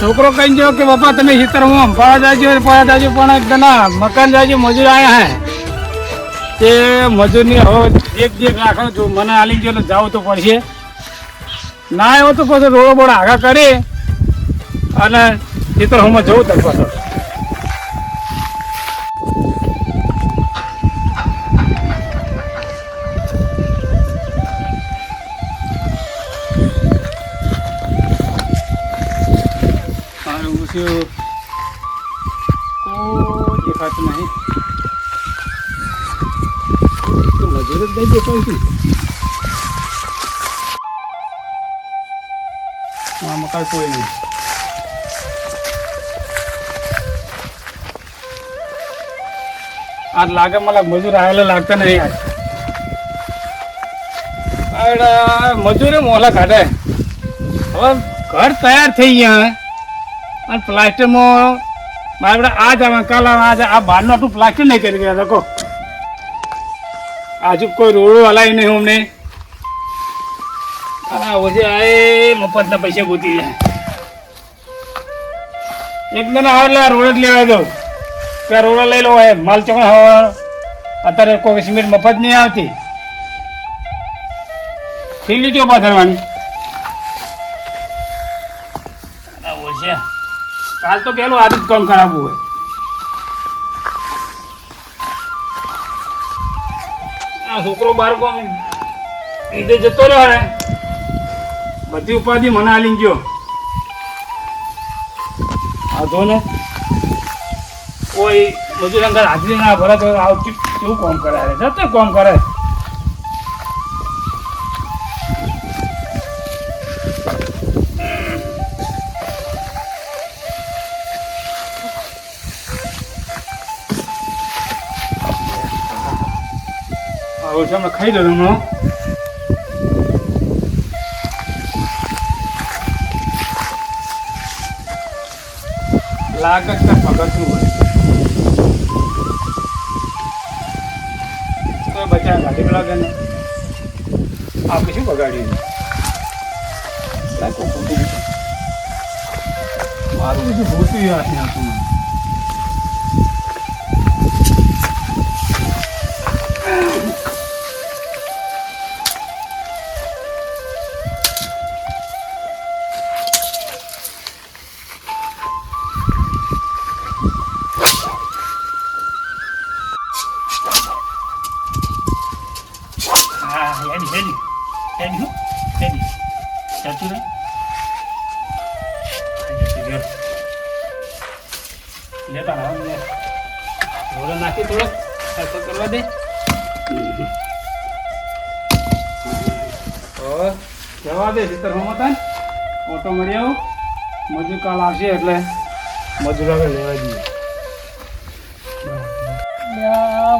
છોકરો કહી ગયો કે પપ્પા તમે ખેતર હું અંફાળા જાજો ફળા જાજો, પણ એકદમ મકાન જાજો, મજૂર આવ્યા હે. તે મજૂરની હવે એક એક રાખો જો, મને આલી ગયો એટલે જાવું તો પડશે. ના આવ્યો તો પછી રોડો બોડો આગા કરી. અને ખેતરમાં જવું તો પાછો આ મકાન કોઈ નહીં. આજ લાગે મને મજૂર આવેલા લાગતા નહીં આજ. મજૂરે મોલા કાઢે. હવે ઘર તૈયાર થઈ ગયા અને પ્લાસ્ટરમાં મારે બધા આજ આવે કાલ, આ બહારનું આટલું પ્લાસ્ટર નહીં કરી ગયા લોકો આજુ કોઈ રોડો હલાય નહીં અમને. અને ઓછે આ મફતના પૈસા ગોતી જાય એક દિન આવે એટલે આ રોડ જ લેવા દો. કે રોડ લઈ લો એમ માલ ચોકડ હવા. અત્યારે કોઈ સિમેન્ટ મફત નહીં આવતી. ફીલીટીઓ પાથરવાની. આવું છે કાલ તો પેલું આદિત કોણ કરાવવું હોય. છોકરો બાર કોમ ઈદે જતો રહ્યો ને, બધી ઉપાધિ મને આલી ગયો. આ જો ને, કોઈ મજૂર અંદર હાજરી ના ભરે તો આવું કેવું કામ કરે છે કામ કરે? આવું છે ખાઈ લઉં હમણાં લાગત ના પગથનું હોય. તો બચ્ચા ગાડી લાગે ને. આપણે શું છે. મારું બધું ભૂતું યાદ નહીં આવતું દે સિત્તેર હોમતા ઓટો મળી આવું. મજૂર કાલ આવશે એટલે. મજૂર હવે લેવા જઈએ.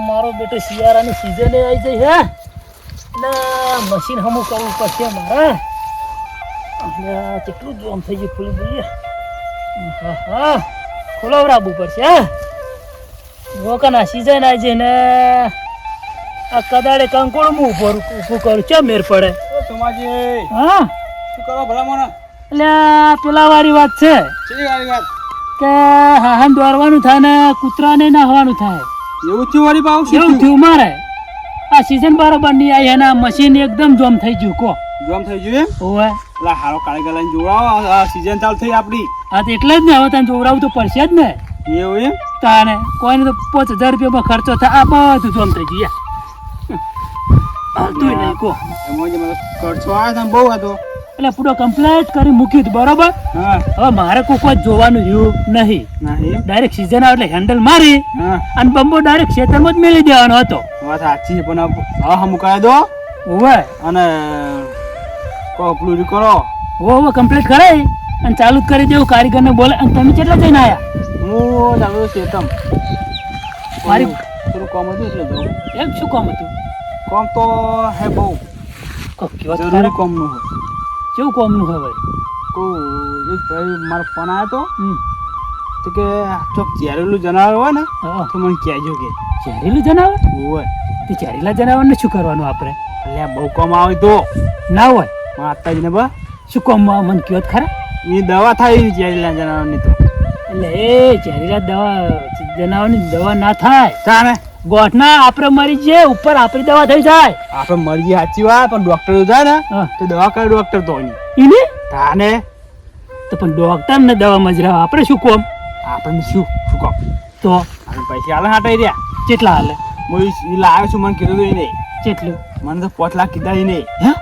મારો બેટો શિયાળાની સિઝને આવી જઈ હે. એટલે મશીન હમું કરવું પડશે મારે. એટલે કેટલું જોમ થઈ ગયું ખુલ્લું બોલીએ હા હા. ખોલાવરાવવું પડશે હા. રોકાના સિઝન આવી જાય ને આ કદાડે કંકોડ હું ઊભું ઊભું કરું. છે મેર પડે? સમાજી. હા? શું કરો ભલા મને એટલે પેલા વાળી વાત છે. વાળી વાત. કે હાહન દોરવાનું થાય ને કૂતરાને નાહવાનું થાય. એવું થયું વાળી પાવ એવું થયું? મારે? આ સીઝન બરોબર નહીં આવી એના મશીન એકદમ જોમ થઈ ગયું કો જોમ થઈ ગયું એમ? ઓવે. પેલા હારો કાળીગર લઈને જોડાવો આ સીઝન ચાલુ થઈ આપણી. હા તો એટલે જ ને હવે તને જોવડાવું તો પડશે જ ને. એવું એમ? તાને કોઈને તો પાંચ હજાર રૂપિયામાં ખર્ચો થાય. આ બધું જોમ થઈ ગયું હાલતું નહીં કો ખર્ચો આવ્યો બહુ હતો એટલે પૂરો કમ્પ્લીટ કરી મૂકી હતું બરોબર? હા. હવે મારે કોઈ કોઈ જોવાનું રહ્યું નહીં. ડાયરેક્ટ સીઝન આવે એટલે હેન્ડલ મારી હા. અને બંબો ડાયરેક્ટ ખેતરમાં જ મેળી દેવાનો હતો. વાત સાચી પણ હવે હમ મુકાય દો. હોવે અને પેલું કરો. ઓ હવે કમ્પ્લીટ કરાય અને ચાલુ જ કરી દેવું કારીગરને બોલે. અને તમે કેટલા જઈને આવ્યા હું ચાલુ ચેતમ મારી થોડું કોમ હતું એટલે એમ શું કામ હતું? કોમ તો હે બહુ. જરૂરી. કોમનું હોય. કેવું કોમનું હોય ભાઈ? કો એક ભાઈ મારો ફોન આવ્યો તો. હમ. તો કે ચોક ચેરેલું જનાવર હોય ને. તો મને કહેજો કે. ચેરેલું જનાવર? હોય. તે ઝેરીલા જનાવરને શું કરવાનું આપણે? એટલે બહુ કોમ આવે તો. ના હોય? માતા જ ને બા. શું કોમ મને કહેવત ખરા? એ દવા થાય ઝેરીલા જનાવરની તો. એટલે એ ઝેરીલા દવા જનાવરની દવા ના થાય. તાને ગોઠના આપણે મરી જઈએ ઉપર આપણી દવા થઈ જાય. આપણે મરજી સાચી વાત પણ ડોક્ટર જાય ને તો દવા કરે ડોક્ટર તો એને તાને? તો પણ ડોક્ટર ને દવા મજરાવે. આપણે શું કોમ? આપણે શું? શું કોમ? તો? આપણે પૈસા હાલે હાટાઈ રહ્યા. કેટલા હાલે? હું લાવ્યો છું મને કીધું તો નહીં. કેટલું? મને તો પાંચ લાખ કીધા નહીં. હે?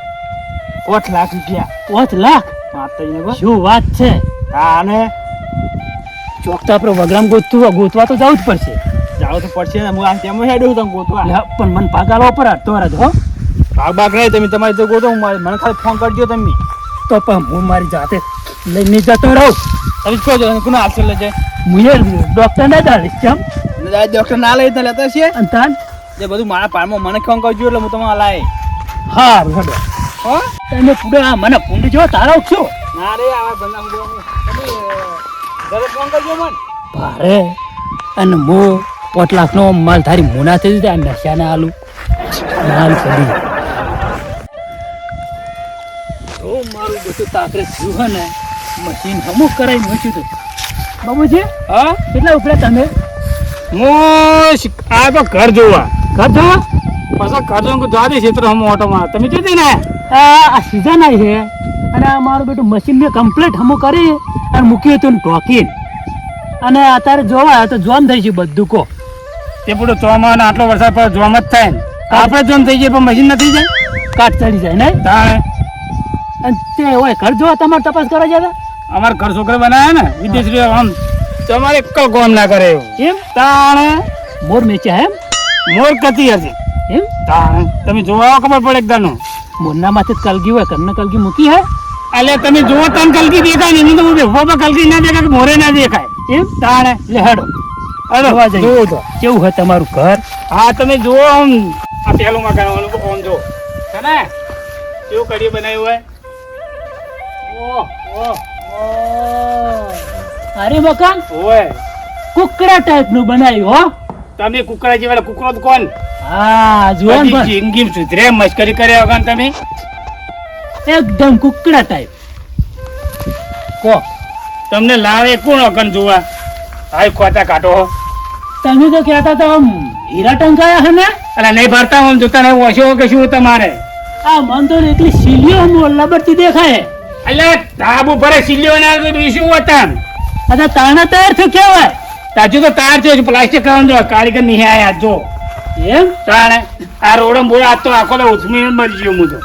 પાંચ લાખ રૂપિયા. પાંચ લાખ? માતાજીને શું વાત છે? તાને? ચોકતા આપણે વગરામ ગોતવા ગોતવા તો જવું જ પડશે. જાવ તો પડશે ને હું આ તેમ હેડું તમે ગોતવા. પણ મને પાગાલો પર અડધો અડધો હો? ભાગ ભાગ નહીં તમે તમારી તો ગોતો હું મારે- મને ખાલી ફોન કરજો તમે. તો પણ હું મારી જાતે લઈને જતો રહું. તમે કહો છો કોનો હાથ લેજે હું એ ડોક્ટર ને દાડીશ કેમ? ડોક્ટર ના લઈ તો લેતા છીએ. અને તાન? જે બધું મારા પારમાં મને ફોન કરજો એટલે હું તમારે લાય હા હડો. હો? તમે આ મને પૂંડ જો તારો છો ના રે આવા બંધા હું ઘરે ફોન કરજો મને. ભારે અને મો પોટ લાખનો માલ તારી મોના થઈ જાય નશા ને આલુ. માલ કરી ઓ મારું બધું તાકરે થયું ને મશીન અમુક કરાઈ મૂક્યું તું. બાબુજી હા? કેટલા ઉપડ્યા તમે? હું આ તો ઘર જોવા. ઘર જો પાછા ઘર જોવા જવા દે ક્ષેત્ર હમ ઓટોમાં. તમે જોતી ને? આ સીઝન આવી છે. અને આ મારું બેટું મશીન મેં કમ્પ્લીટ હમું કરી અને મૂક્યું હતું ઢોકીને. અને અત્યારે જોવા તો જોન થઈ છે બધું કો. તે પૂરું ચોમાન આટલો વરસાદ પર જોમ જ થાય ને. આપણે જોમ થઈ જાય પણ મશીન નથી જાય. કાટ ચડી જાય ને તાણે. અને તે હોય ઘર જોવા તમારે તપાસ કરવા જતા અમારા ઘર છોકરા બનાવ્યા ને વિદેશ આમ તમારે એક કોમ ના કરે એવું. એમ? તાણે. મોર મેચ્યા એમ? મોર કતી હતી. એમ? તાણે. તમે જોવા ખબર પડે એકદાનું મોરના માથે કલગી હોય ઘરના કલગી મૂકી હે? એટલે તમે જોવો તન કલકી દેખાય ને એની તો હું કલકી ના દેખાય કે મોરે ના દેખાય. એમ? તાણે. એટલે હેડો. અરે જોવા. તો. કેવું હોય તમારું ઘર? હા તમે જુઓ આમ. આ પહેલું મકાન આમ જો છે ને? કેવું કડી બનાવ્યું હોય? ઓહ ઓહ અરે મકાન હોય કુકડા ટાઈપનું બનાવ્યું હો. તમે કુકરા જેવા કુકરો તો કોણ? હા જુઓ જિંદગી સુધરે મસ્કરી કર્યા વગર તમે. એકદમ કુકડા ટાઈપ. કો તમને લાવે કોણ અગન જોવા? હાય ખોટા કાઢો તમે તો કહેતા હતા આમ હીરા ટંકાયા હે ને? અરે નહીં ભરતા હું જોતા નહીં ઓછો કે શું તમારે? આ મન તો એટલી સીલીઓ આમ લબડતી દેખાય. એટલે ધાબુ ભરે સિલ્યો ના શું હતા અચ્છા તાણા તૈયાર થયો કેવાય તાજુ તો તાર છે પ્લાસ્ટિક કરવાનું જો કારીગર નહીં આયા જો. એમ? તાણે આ રોડમ બોલા આજ તો આખો લે ઉથમી મરી ગયો હું તો.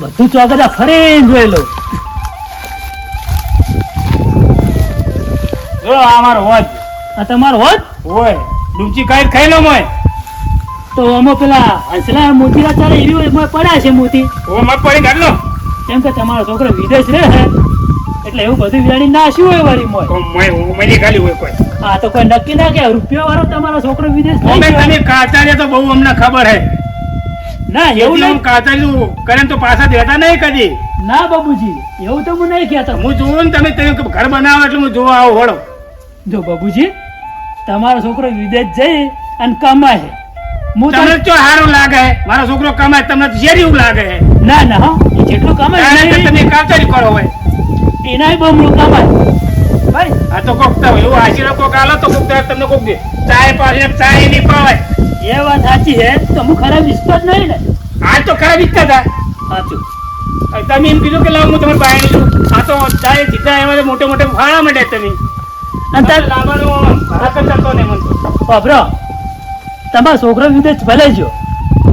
બધું ચોગડા ફરી જોઈ આ મારો હોજ આ તમારો હોત હોય. ડૂચી ખાઈ ખાઈ લો મોય. તો અમો પેલા હંસલા મોતીરા ચાલે એવી હોય એમાં પડ્યા છે મોતી. ઓ મત પડી કાઢ લો. કેમ કે તમારો છોકરો વિદેશ રહે છે. એટલે એવું બધું વિચારી ના શું હોય વારી મોય? મોય હું મરી ખાલી હોય કોઈ. આ તો કોઈ નક્કી ના કે રૂપિયા વાળો તમારો છોકરો વિદેશ અમે તને તમે તો બહુ અમને ખબર હે. ના એવું એવું નહીં. કાચાર્યું કરે તો પાછા દેતા નહીં કદી. ના બાબુજી એવું તો હું નહીં કહેતો. હું જોઉં ને તમે તમે ઘર બનાવો એટલે હું જોવા આવું વળો જો બાબુજી તમારો છોકરો વિદેશ જઈ અને કમાય. હું તમને તો સારું લાગે. મારો છોકરો કમાય તમને તો ઝેરી એવું લાગે? ના ના જેટલું કમાય તમે કાચારી કરો હોય એનાય બમણું કમાય. ભાઈ આ તો કોક એવું આશીર્વાદ કોક આલો તો કોક તમને કોક દે. ચાય પાસે ચાય નહીં પાવાય. એ વાત સાચી છે તો હું ખરાબ ઈચ્છતો જ નહીં ને. આ તો ખરાબ ઈચ્છા હતા સાચું. તમે એમ કીધું કે લાવ હું તમારે બાયણી છું. આ તો ચાય જીતા એમાં મોટે મોટે ફાળા માંડે તમે. તમારો છોકરો વિદેશ ભલે જો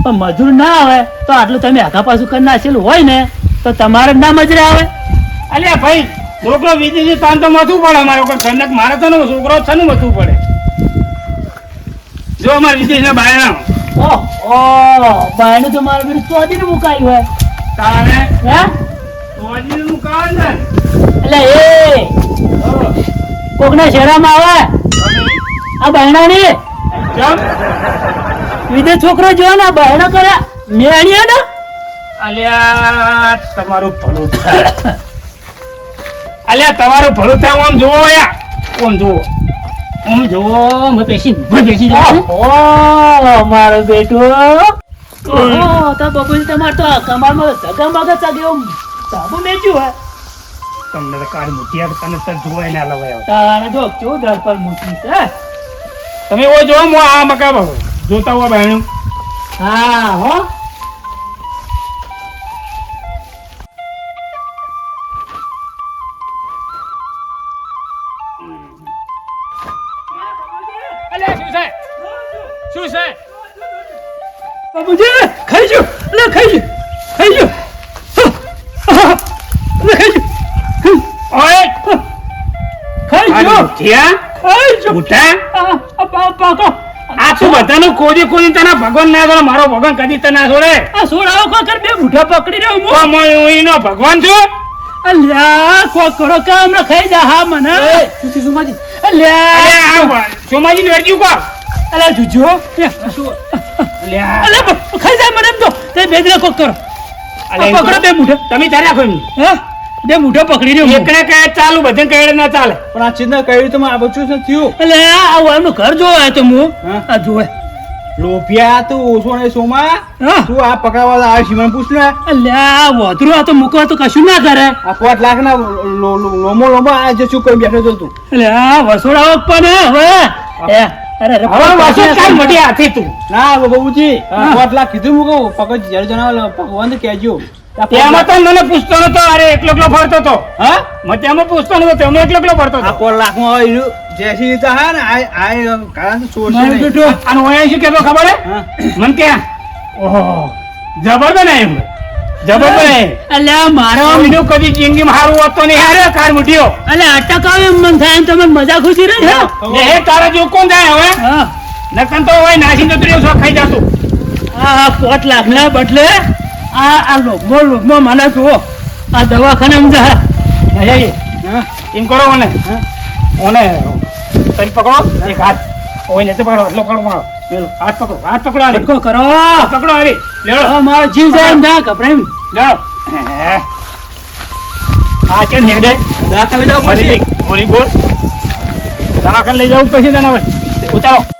પણ મજૂર ના આવે તો આટલું તમે આગા પાછું કરી નાખેલું હોય ને તો તમારે ના મજરે આવે? અલ્યા ભાઈ છોકરો વિદેશી તાન તો મથવું પડે અમારે ઠંડક મારે તો છોકરો છે ને મથવું પડે. જો અમારે વિદેશના બાયણા. ઓહ બાયણું તો મારું બધું ચોદીને મુકાયું હોય. તારે હે? સોજીને મુકાવે ને એટલે એ. કોકના શેરામાં આવે? આ બહેણા ચમ. વિદેશ છોકરો જો ને બહેણા કર્યા મેણ્યા ને? અલ્યા તમારું ભલું થાય. અલ્યા તમારું ભલું થાય આમ જોવો યા આમ જોવો આમ જોવો મેં પેશી મેં પેશી ઓહો મારો બેટો. ઓ તો બબુલ તમાર તો કમાલમાં સગા મગા સગે એમ સાબુ મેચ્યું હોય તમને કાળ મૂકી તને તો જોવાય ના લવાય તારે જો કેવું દર પર મૂકી છે? તમે ઓ જો હું આ મકા બહુ જોતા હો બહેનું હા હો. શું છે? શું છે? બાબુજી તું બધાનું કોજી કોદી તને ભગવાન ના છોડે મારો ભગવાન કદી તને છોડે આ સોડાઓ કો કર બે મુઠા પકડી રહ્યો હું. હું એનો ભગવાન છું. અલ્યા કો કરો કામ ન ખાઈ જા હા મને. સુથી સુમાજી? અલ્યા. સુમાજી ને વેડ્યું કો. અલ્યા જુજો અલ્યા. અલ્યા. ખાઈ જાય મને એમ તો. તે બે દિના કોક કરો પકડો. બે મુઠા તમે તારે રાખો એમ હા? બે મુઠો પકડી રહ્યો. એકને કહે ચાલુ બધે કહે ના ચાલે. પણ આ ચિંતા કહ્યું તો આ બચ્યું છે થયું એટલે આ વાનું ઘર જોવા તો હું. આ જોવે લોપિયા તું ઓછો ને સોમા. તું આ પકડવા આવે છે મને પૂછ ને અલ્યા વધરું આ તો મૂકવા તો કશું ના કરે. આ પાંચ લાખ ના લોમો લોમો આ જે શું કોઈ બેઠો તું? અલ્યા વસોડાઓ પણ હવે. એ, અરે હવે વાસો પાછા મોટી હાથી તું? ના હા. પાંચ લાખ કીધું મૂકો. પગ જ્યારે જણાવે ભગવાન પાંચ તેમાં તો મને પૂછતો નતો અરે એકલો એકલો ફરતો તો? હા? મેં તેમાં પૂછતો નતો તેમાં એકલો એકલો ફરતો હતો જેસી હા ને આ આ કારણ નહીં. બેટો અને ઓયા શું કહેતો ખબર હે? હા. કે ઓહો જબર બનાય એમ. જબર અલ્યા મારો બીજું કદી જિંદગીમાં હારું હોત નહીં. હારે કાર મુઠ્યો અલ્યા અટક આવે એમ મન થાય એમ તમને મજા ખુશી રહી ને? એ તારા જેવું કોણ થાય હવે? નકન તો નાસી જતું રહ્યું છો ખાઈ જાતું આ પોત લાખના બદલે. આ આ લોભો લોભો મને જુઓ. આ દવાખાને જા. એમ કરો મને. મને તરી પકડો. એક હાથ. ઓય ને પકડો એટલો પકડો મારો. હાથ પકડો હાથ પકડો ભટકો કરો. પકડો આલી લેડો મારો જીવ જાય ના લેડો આ કે દાખલ જાવ મરી પછી. ગઈ ગોળી દવાખાને લઈ જવું પછી તને ઉતારો.